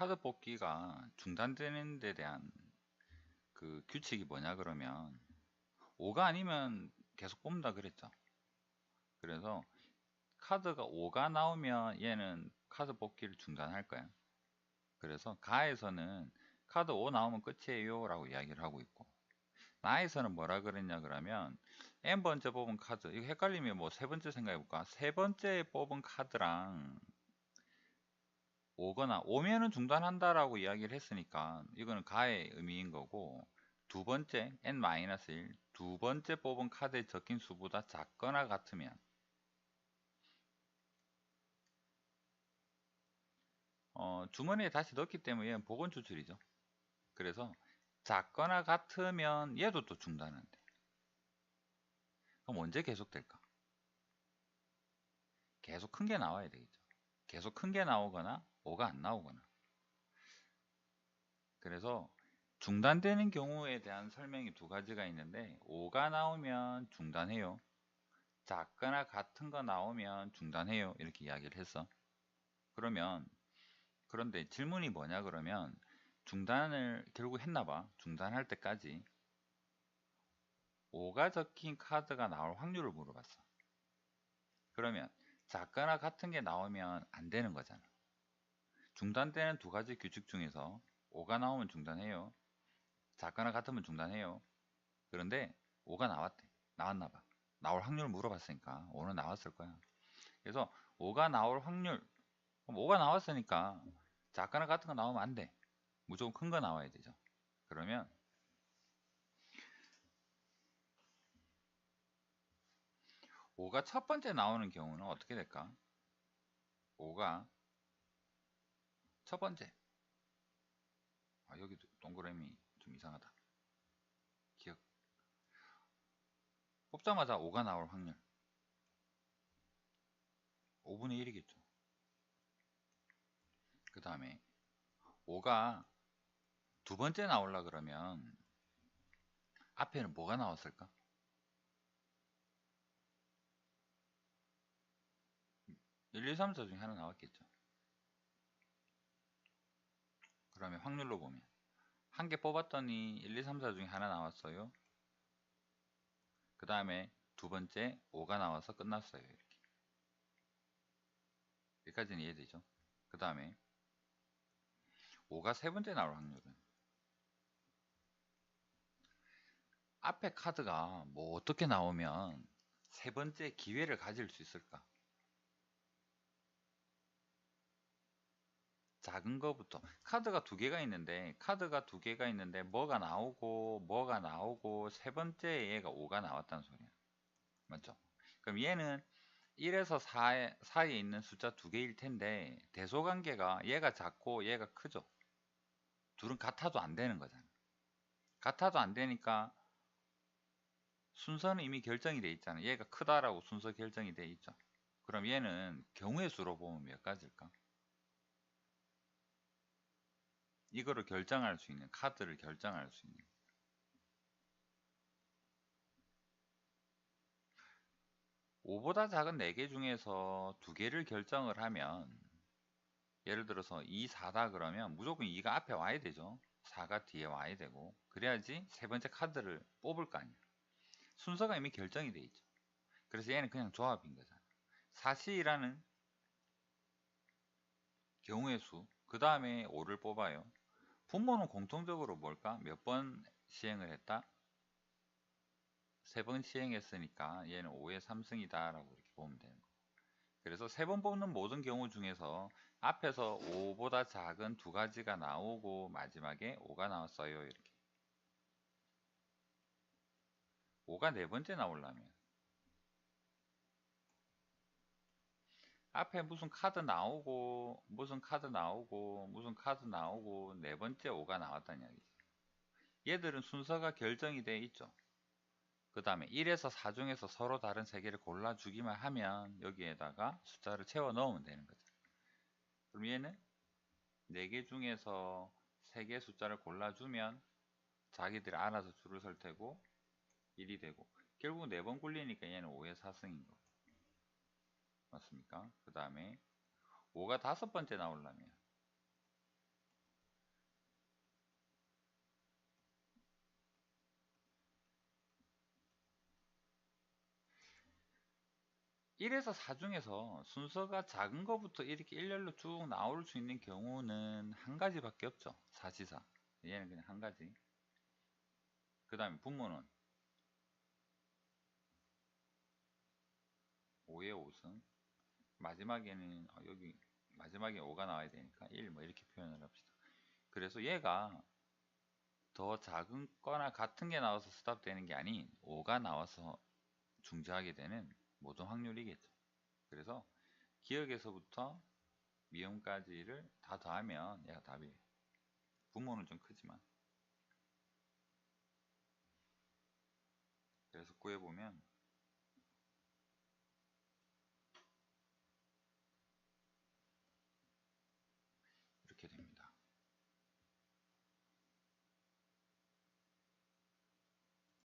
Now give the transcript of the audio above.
카드 뽑기가 중단되는 데 대한 그 규칙이 뭐냐 그러면 5가 아니면 계속 뽑는다 그랬죠. 그래서 카드가 5가 나오면 얘는 카드 뽑기를 중단할 거야. 그래서 가에서는 카드 5 나오면 끝이에요 라고 이야기를 하고 있고 나에서는 뭐라 그랬냐 그러면 n번째 뽑은 카드 이거 헷갈리면 뭐 세 번째 생각해 볼까 세 번째 뽑은 카드랑 오거나 오면은 중단한다 라고 이야기를 했으니까 이거는 가의 의미인 거고 두 번째 n-1 두 번째 뽑은 카드에 적힌 수보다 작거나 같으면 어, 주머니에 다시 넣기 때문에 얘는 보건 추출이죠. 그래서 작거나 같으면 얘도 또 중단한대. 그럼 언제 계속될까? 계속 큰 게 나와야 되겠죠. 계속 큰 게 나오거나 5가 안 나오거나. 그래서 중단되는 경우에 대한 설명이 두 가지가 있는데 5가 나오면 중단해요. 작거나 같은 거 나오면 중단해요. 이렇게 이야기를 했어. 그러면 그런데 질문이 뭐냐 그러면 중단을 결국 했나봐. 중단할 때까지 5가 적힌 카드가 나올 확률을 물어봤어. 그러면 작거나 같은 게 나오면 안 되는 거잖아. 중단되는 두 가지 규칙 중에서 5가 나오면 중단해요. 작거나 같으면 중단해요. 그런데 5가 나왔대. 나왔나 봐. 나올 확률을 물어봤으니까 5는 나왔을 거야. 그래서 5가 나올 확률 그럼 5가 나왔으니까 작거나 같은 거 나오면 안 돼. 무조건 큰 거 나와야 되죠. 그러면 5가 첫 번째 나오는 경우는 어떻게 될까? 5가 첫 번째. 아 여기 동그라미 좀 이상하다. 기억. 뽑자마자 5가 나올 확률. 5분의 1이겠죠. 그 다음에 5가 두 번째 나올라 그러면 앞에는 뭐가 나왔을까? 1, 2, 3, 4 중에 하나 나왔겠죠. 그러면 확률로 보면 한 개 뽑았더니 1, 2, 3, 4 중에 하나 나왔어요. 그 다음에 두 번째 5가 나와서 끝났어요. 이렇게. 여기까지는 이해되죠? 그 다음에 5가 세 번째 나올 확률은 앞에 카드가 뭐 어떻게 나오면 세 번째 기회를 가질 수 있을까? 작은 거부터. 카드가 두 개가 있는데 카드가 두 개가 있는데 뭐가 나오고 뭐가 나오고 세 번째 얘가 5가 나왔다는 소리야. 맞죠? 그럼 얘는 1에서 4에, 사이에 있는 숫자 두 개일 텐데 대소관계가 얘가 작고 얘가 크죠. 둘은 같아도 안 되는 거잖아. 같아도 안 되니까 순서는 이미 결정이 돼 있잖아. 얘가 크다라고 순서 결정이 돼 있죠. 그럼 얘는 경우의 수로 보면 몇 가지일까? 이거를 결정할 수 있는 카드를 결정할 수 있는. 5보다 작은 4개 중에서 2개를 결정을 하면 예를 들어서 2, 4다 그러면 무조건 2가 앞에 와야 되죠. 4가 뒤에 와야 되고 그래야지 세 번째 카드를 뽑을 거 아니야 순서가 이미 결정이 돼 있죠. 그래서 얘는 그냥 조합인 거잖아 사실이라는 경우의 수 그 다음에 5를 뽑아요 분모는 공통적으로 뭘까? 몇 번 시행을 했다? 세 번 시행했으니까 얘는 5의 3승이다 라고 이렇게 보면 되는 거 그래서 세 번 뽑는 모든 경우 중에서 앞에서 5보다 작은 두 가지가 나오고 마지막에 5가 나왔어요 이렇게 5가 네 번째 나오려면 앞에 무슨 카드 나오고 무슨 카드 나오고 무슨 카드 나오고 네 번째 5가 나왔다는 이야기죠. 얘들은 순서가 결정이 되어 있죠. 그 다음에 1에서 4 중에서 서로 다른 세 개를 골라주기만 하면 여기에다가 숫자를 채워 넣으면 되는 거죠. 그럼 얘는 4개 중에서 3개 숫자를 골라주면 자기들이 알아서 줄을 설 테고 1이 되고 결국 4번 굴리니까 얘는 5의 4승인 거고 맞습니까? 그 다음에 5가 다섯 번째 나오려면 1에서 4 중에서 순서가 작은 것부터 이렇게 일렬로 쭉 나올 수 있는 경우는 한 가지밖에 없죠. 사시사. 얘는 그냥 한 가지. 그 다음에 분모는 5의 5승 마지막에는 어, 여기 마지막에 5가 나와야 되니까 1 뭐 이렇게 표현을 합시다. 그래서 얘가 더 작은 거나 같은 게 나와서 스탑되는 게 아닌 5가 나와서 중지하게 되는 모든 확률이겠죠. 그래서 기억에서부터 미음까지를 다 더하면 얘가 답이에요. 분모는 좀 크지만. 그래서 구해보면